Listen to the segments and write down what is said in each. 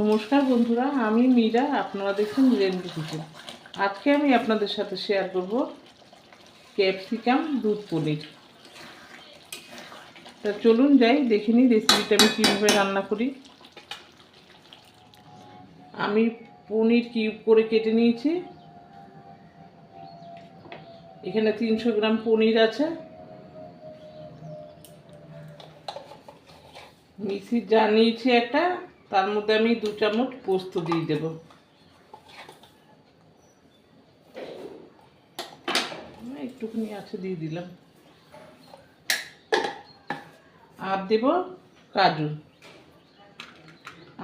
নমস্কার বন্ধুরা, আমি মীরা, আপনারা দেখছেন রেনবো কিচেন আজকে আমি আপনাদের সাথে শেয়ার করব ক্যাপসিকাম দুধ পনির। তা চলুন যাই, দেখে নিই রেসিপিটা আমি কীভাবে রান্না করি। আমি পনির কিউব করে কেটে নিয়েছি। এখানে তিনশো গ্রাম পনির আছে। মিক্সির জানিয়েছি একটা। তার মধ্যে আমি দু চামচ পোস্ত দিয়ে দেব। একটুখানি আছে দিয়ে দিলাম। আর দেব কাজু।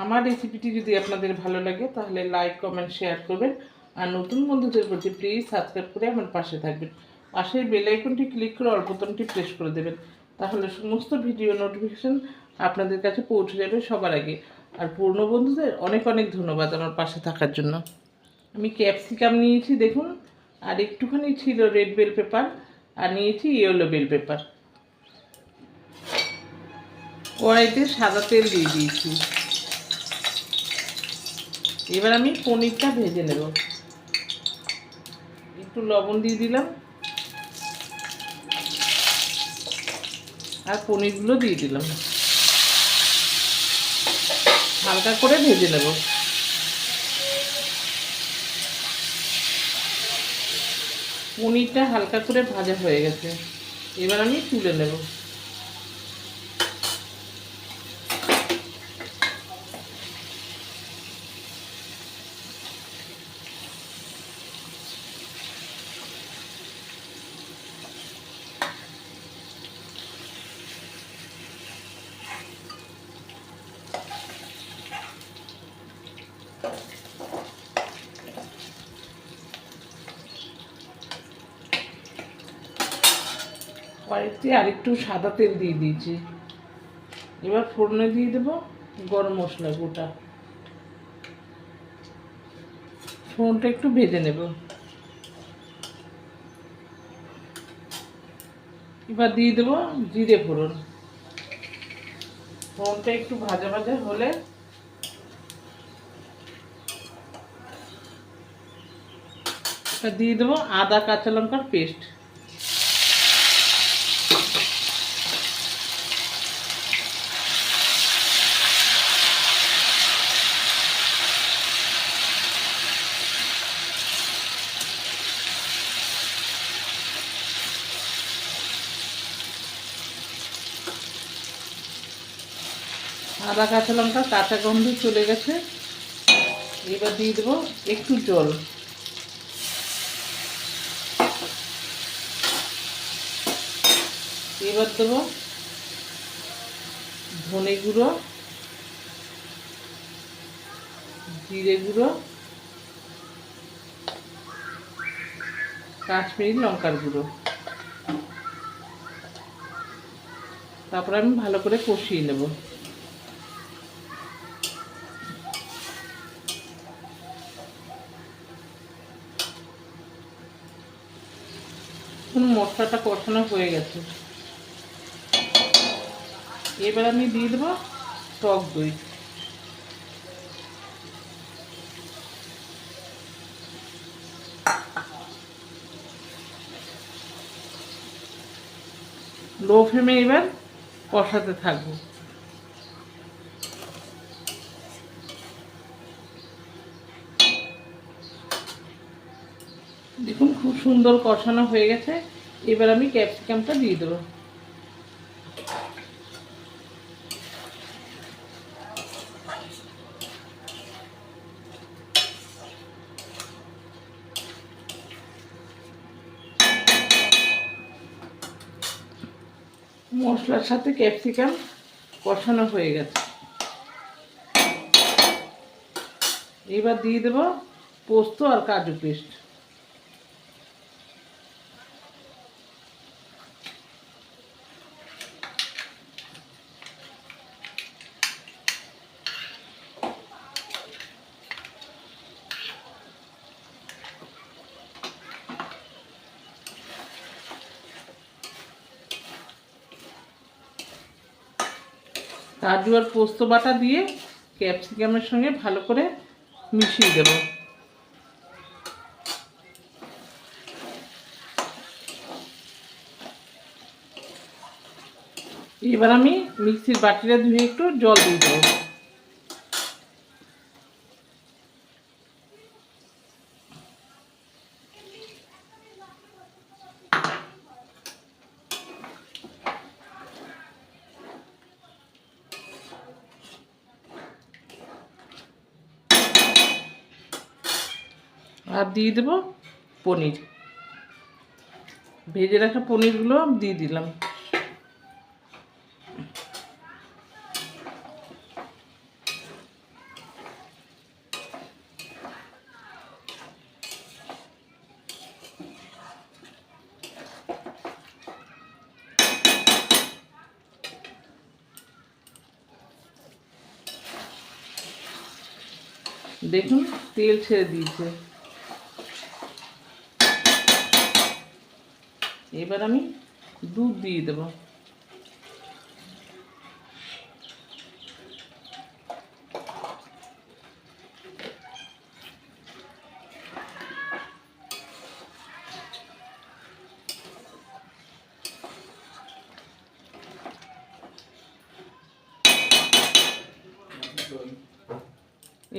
আমার রেসিপিটি যদি আপনাদের ভালো লাগে, তাহলে লাইক, কমেন্ট, শেয়ার করবেন। আর নতুন বন্ধুদের প্রতি প্লিজ সাবস্ক্রাইব করে আমার পাশে থাকবেন। পাশের বেল আইকনটি ক্লিক করে অল বোতামটি প্রেস করে দেবেন। তাহলে সমস্ত ভিডিও নোটিফিকেশন আপনাদের কাছে পৌঁছে যাবে সবার আগে। আর পূর্ণ বন্ধুদের অনেক অনেক ধন্যবাদ আমার পাশে থাকার জন্য। আমি ক্যাপসিকাম নিয়েছি, দেখুন, আর একটুখানি ছিল রেড বেল পেপার আর নিয়েছি ইয়েলো বেল পেপার কড়াইতে সাদা তেল দিয়ে দিয়েছি। এবার আমি পনিরটা ভেজে নেব। একটু লবণ দিয়ে দিলাম। আর পনিরগুলো দিয়ে দিলাম। হালকা করে ভেজে নেব। পনিরটা হালকা করে ভাজা হয়ে গেছে। এবার আমি তুলে নেব। কড়াইতে আরেকটু সাদা তেল দিয়ে দিয়েছি। এবার ফোড়নে দিয়ে দেবো গরম মশলা গোটা। ফোড়নটা একটু ভেজে নেব। এবার দিয়ে দেবো জিরে ফোড়ন। ফোড়নটা একটু ভাজা ভাজা হলে দিয়ে দেবো আদা কাঁচা লঙ্কার পেস্ট। আদা, কাঁচা লঙ্কা, কাঁচা গন্ধ চলে গেছে। এবার দিয়ে দেবো একটু জল। এবার দেবো ধনে গুঁড়ো, জিরে গুঁড়ো, কাশ্মীরি লঙ্কার গুঁড়ো। তারপর আমি ভালো করে কষিয়ে নেব। এখন মশলাটা কষানো হয়ে গেছে। এবার আমি দিয়ে দেবো টক দই। লো ফ্লেমে এবার কষাতে থাকব। দেখুন, খুব সুন্দর কষানো হয়ে গেছে। এবার আমি ক্যাপসিকামটা দিয়ে দেবো। মশলার সাথে ক্যাপসিকাম কষানো হয়ে গেছে। এবার দিয়ে দেবো পোস্ত আর কাজু পেস্ট। কাজু আর পোস্ত বাটা দিয়ে ক্যাপসিকামের সঙ্গে ভালো করে মিশিয়ে দেব। এবার আমি মিক্সির বাটিটা ধুয়ে একটু জল দিয়ে দেবো। আর দিয়ে দেবো পনির। ভেজে রাখা পনিরগুলো দিয়ে দিলাম। দেখুন তেল ছেড়ে দিয়েছে। এবার আমি দুধ দিয়ে দেবো।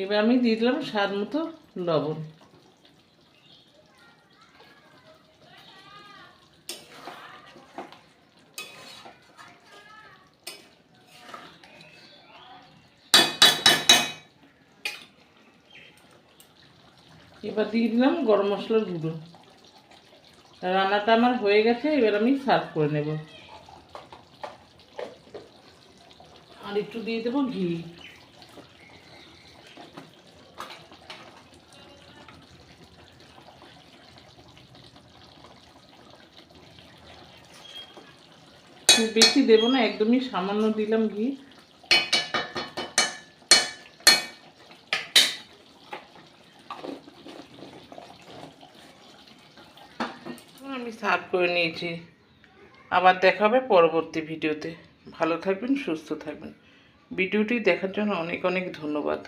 এবার আমি দিয়ে দিলাম স্বাদ মতো লবণ। এবার দিয়ে দিলাম গরম মশলার গুঁড়ো। রান্নাটা আমার হয়ে গেছে, এবার আমি সার্ভ করে নেব। আর একটু দিয়ে দেবো ঘি। বেশি দেবো না, একদমই সামান্য দিলাম ঘি। আমি সার্ভ করে নিয়েছি। আবার দেখা হবে পরবর্তী ভিডিওতে ভালো থাকবেন, সুস্থ থাকবেন। ভিডিওটি দেখার জন্য অনেক অনেক ধন্যবাদ।